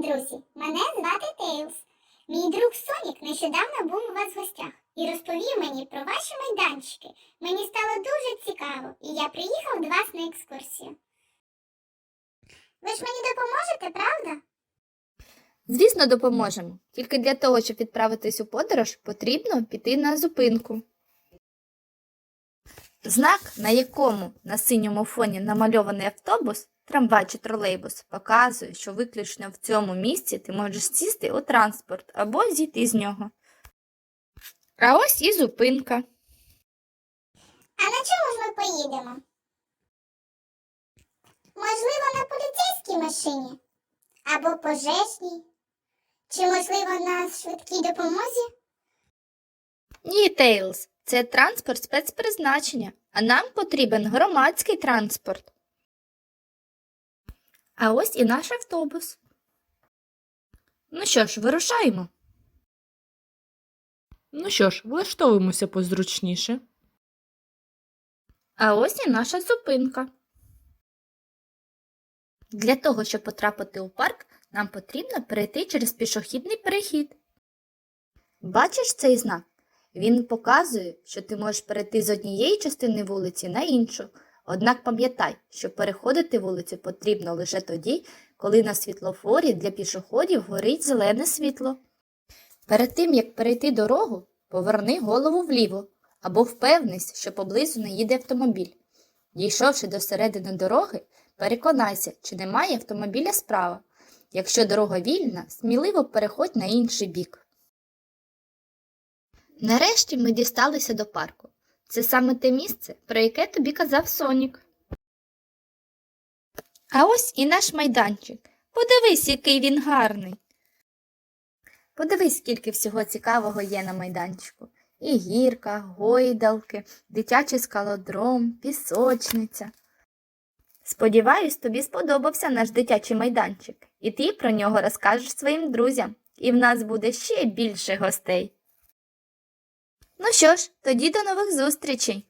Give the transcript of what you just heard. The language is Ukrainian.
друзі! Мене звати Тейлз. Мій друг Сонік нещодавно був у вас в гостях і розповів мені про ваші майданчики. Мені стало дуже цікаво, і я приїхав до вас на екскурсію. Ви ж мені допоможете, правда? Звісно, допоможемо. Тільки для того, щоб відправитись у подорож, потрібно піти на зупинку. Знак, на якому на синьому фоні намальований автобус, трамвай чи тролейбус, показує, що виключно в цьому місці ти можеш сісти у транспорт або зійти з нього. А ось і зупинка. А на чому ж ми поїдемо? Можливо, на поліцейській машині? Або пожежній? Чи, можливо, на швидкій допомозі? Ні, Тейлз, це транспорт спецпризначення, а нам потрібен громадський транспорт. А ось і наш автобус. Ну що ж, вирушаємо. Ну що ж, влаштовуємося позручніше. А ось і наша зупинка. Для того, щоб потрапити у парк, нам потрібно перейти через пішохідний перехід. Бачиш цей знак? Він показує, що ти можеш перейти з однієї частини вулиці на іншу. Однак пам'ятай, що переходити вулицю потрібно лише тоді, коли на світлофорі для пішоходів горить зелене світло. Перед тим, як перейти дорогу, поверни голову вліво або впевнись, що поблизу не їде автомобіль. Дійшовши до середини дороги, переконайся, чи немає автомобіля справа. Якщо дорога вільна, сміливо переходь на інший бік. Нарешті ми дісталися до парку. Це саме те місце, про яке тобі казав Сонік. А ось і наш майданчик. Подивись, який він гарний. Подивись, скільки всього цікавого є на майданчику. І гірка, гойдалки, дитячий скалодром, пісочниця. Сподіваюсь, тобі сподобався наш дитячий майданчик, і ти про нього розкажеш своїм друзям, і в нас буде ще більше гостей. Ну що ж, тоді до нових зустрічей!